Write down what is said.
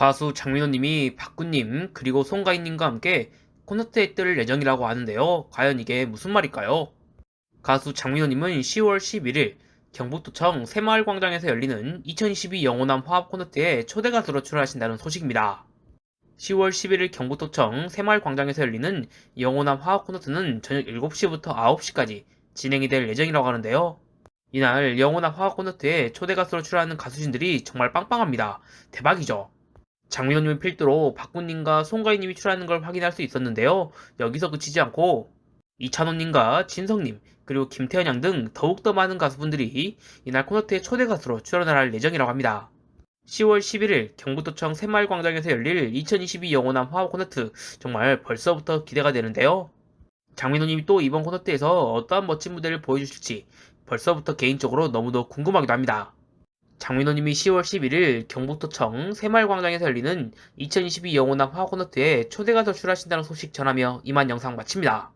가수 장민호님이 박구님 그리고 송가인님과 함께 콘서트에 뜰 예정이라고 하는데요. 과연 이게 무슨 말일까요? 가수 장민호님은 10월 11일 경북도청 새마을광장에서 열리는 2022 영호남 화합 콘서트에 초대 가수로 출연하신다는 소식입니다. 10월 11일 경북도청 새마을광장에서 열리는 영호남 화합 콘서트는 저녁 7시부터 9시까지 진행이 될 예정이라고 하는데요. 이날 영호남 화합 콘서트에 초대 가수로 출연하는 가수진들이 정말 빵빵합니다. 대박이죠. 장민호님은 필두로 박군님과 송가인님이 출연하는 걸 확인할 수 있었는데요. 여기서 그치지 않고 이찬호님과 진성님 그리고 김태현 양 등 더욱더 많은 가수분들이 이날 콘서트에 초대 가수로 출연을 할 예정이라고 합니다. 10월 11일 경북도청 새마을광장에서 열릴 2022 영호남 화합 콘서트 정말 벌써부터 기대가 되는데요. 장민호님이 또 이번 콘서트에서 어떠한 멋진 무대를 보여주실지 벌써부터 개인적으로 너무도 궁금하기도 합니다. 장민호님이 10월 11일 경북도청 새마을광장에서 열리는 2022 영호남 화합 콘서트에 초대 가수 출연하신다는 소식 전하며 이만 영상 마칩니다.